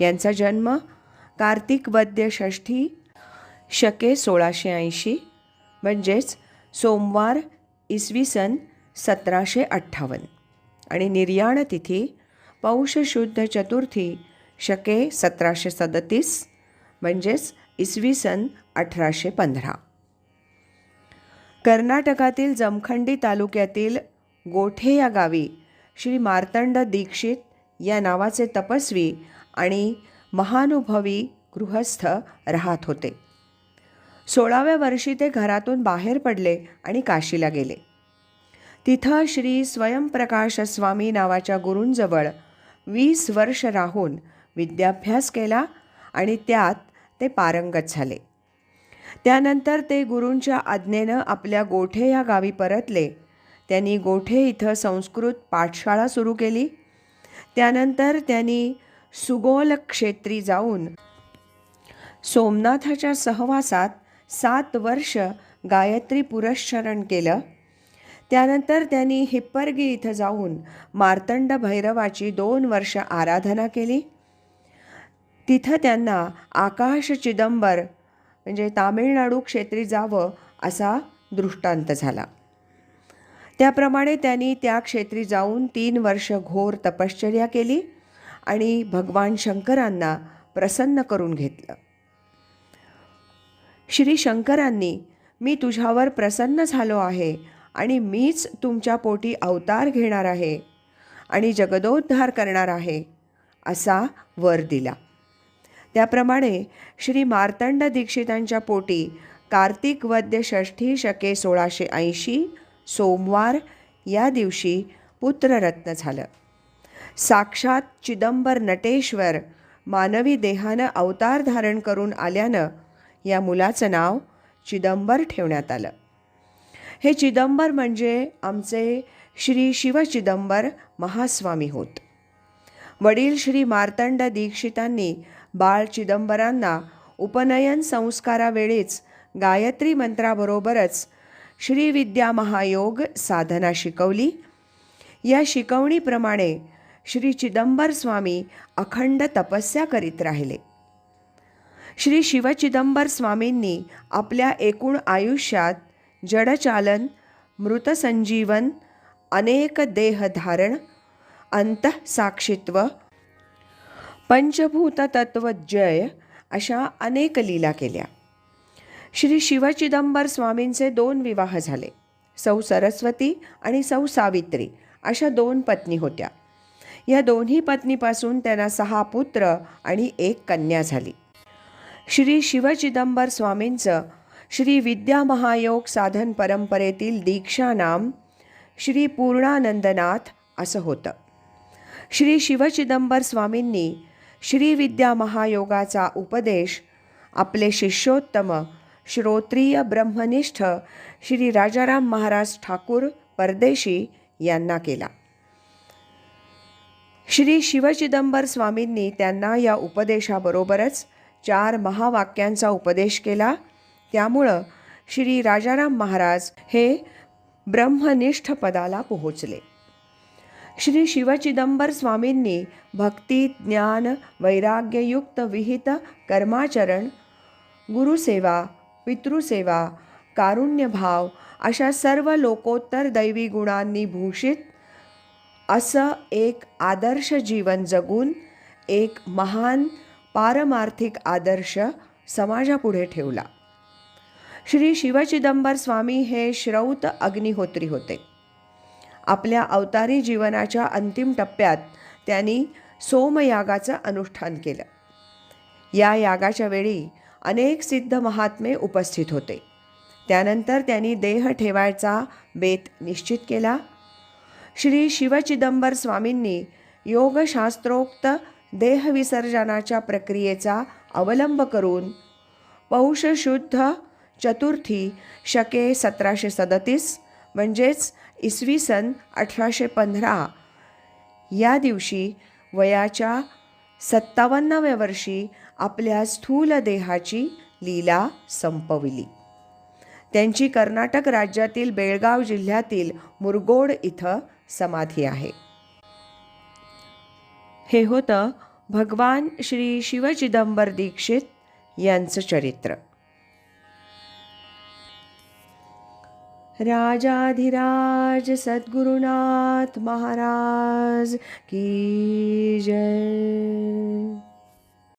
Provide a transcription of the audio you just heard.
यांचा जन्म कार्तिक वद्य षष्ठी शके सोळाशे ऐंशी म्हणजेच सोमवार इसवी सन सतराशे अठ्ठावन्न. आणि निर्याण तिथी पौष शुद्ध चतुर्थी शके सतराशे सदतीस म्हणजेच इसवी सन अठराशे पंधरा. कर्नाटकातील जमखंडी तालुक्यातील गोठे या गावी श्री मार्तंड दीक्षित या नावाचे तपस्वी आणि महानुभवी गृहस्थ राहत होते. सोळाव्या वर्षी ते घरातून बाहेर पडले आणि काशीला गेले. तिथं श्री स्वयंप्रकाश स्वामी नावाच्या गुरूंजवळ वीस वर्ष राहून विद्याभ्यास केला आणि त्यात ते पारंगत झाले. त्यानंतर ते गुरूंच्या आज्ञेनं आपल्या गोठे या गावी परतले. त्यांनी गोठे इथं संस्कृत पाठशाळा सुरू केली. त्यानंतर त्यांनी सुगोल क्षेत्री जाऊन सोमनाथाच्या सहवासात सात वर्ष गायत्री पुरश्चरण केलं. त्यानंतर त्यांनी हिप्परगी इथं जाऊन मार्तंड भैरवाची दोन वर्ष आराधना केली. तिथं त्यांना आकाश चिदंबर म्हणजे तामिळनाडू क्षेत्री जावं असा दृष्टांत झाला. त्याप्रमाणे त्यांनी त्या क्षेत्री जाऊन तीन वर्ष घोर तपश्चर्या केली. आणि भगवान शंकरांना प्रसन्न करून घेतलं. श्री शंकरांनी मी तुझ्यावर प्रसन्न झालो आहे आणि मीच तुमच्या पोटी अवतार घेणार आहे आणि जगदोद्धार करणार आहे असा वर दिला. त्याप्रमाणे श्री मार्तंड दीक्षितांच्या पोटी कार्तिक वद्य षष्ठी शके सोळाशे ऐंशी सोमवार या दिवशी पुत्ररत्न झालं. साक्षात चिदंबर नटेश्वर मानवी देहानं अवतार धारण करून आल्यानं या मुलाचं नाव चिदंबर ठेवण्यात आलं. हे चिदंबर म्हणजे आमचे श्री शिवचिदंबर महास्वामी होत. वडील श्री मार्तंड दीक्षितांनी बाळ चिदंबरांना उपनयन संस्कारावेळीच गायत्री मंत्राबरोबरच श्रीविद्या महायोग साधना शिकवली. या शिकवणीप्रमाणे श्री चिदंबर स्वामी अखंड तपस्या करीत राहिले. श्री शिवचिदंबर स्वामींनी आपल्या एकूण आयुष्यात जडचालन मृतसंजीवन अनेक देहधारण अंतःसाक्षित्व पंचभूत तत्वजय अशा अनेक लीला केल्या. श्री शिवचिदंबर स्वामींचे दोन विवाह झाले सौ सरस्वती आणि सौ सावित्री अशा दोन पत्नी होत्या. या दोन्ही पत्नीपासून त्यांना सहा पुत्र आणि एक कन्या झाली. श्री शिवचिदंबर स्वामींचं श्री विद्या महायोग साधन परंपरेतील दीक्षा नाम श्री पूर्णानंदनाथ असं होतं. श्री शिवचिदंबर स्वामींनी श्री विद्या महायोगाचा उपदेश आपले शिष्योत्तम श्रोत्रिय ब्रह्मनिष्ठ श्री राजाराम महाराज ठाकूर परदेशी यांना केला. श्री शिवचिदंबर स्वामींनी त्यांना या उपदेशाबरोबरच चार महावाक्यांचा उपदेश केला. त्यामुळं श्री राजाराम महाराज हे ब्रह्मनिष्ठ पदाला पोहोचले. श्री शिवचिदंबर स्वामींनी भक्ती ज्ञान वैराग्ययुक्त विहित कर्माचरण गुरुसेवा पितृसेवा कारुण्यभाव अशा सर्व लोकोत्तर दैवी गुणांनी भूषित असं एक आदर्श जीवन जगून एक महान पारमार्थिक आदर्श समाजापुढे ठेवला. श्री शिवचिदंबर स्वामी हे श्रौत अग्निहोत्री होते. आपल्या अवतारी जीवनाच्या अंतिम टप्प्यात त्यांनी सोमयागाचं अनुष्ठान केलं. या यागाच्या वेळी अनेक सिद्ध महात्मे उपस्थित होते. त्यानंतर त्यांनी देह ठेवायचा बेत निश्चित केला. श्री शिवचिदंबर स्वामींनी योगशास्त्रोक्त देहविसर्जनाच्या प्रक्रियेचा अवलंब करून पौषशुद्ध चतुर्थी शके सतराशे सदतीस म्हणजेच इसवी सन अठराशे पंधरा या दिवशी वयाच्या सत्तावन्नाव्या वर्षी आपल्या स्थूल देहाची लीला संपविली. त्यांची कर्नाटक राज्यातील बेळगाव जिल्ह्यातील मुरगोड इथं समाधी आहे. हे होतं भगवान श्री शिवचिदंबर दीक्षित यांचं चरित्र. राजाधिराज सद्गुरुनाथ महाराज की जय.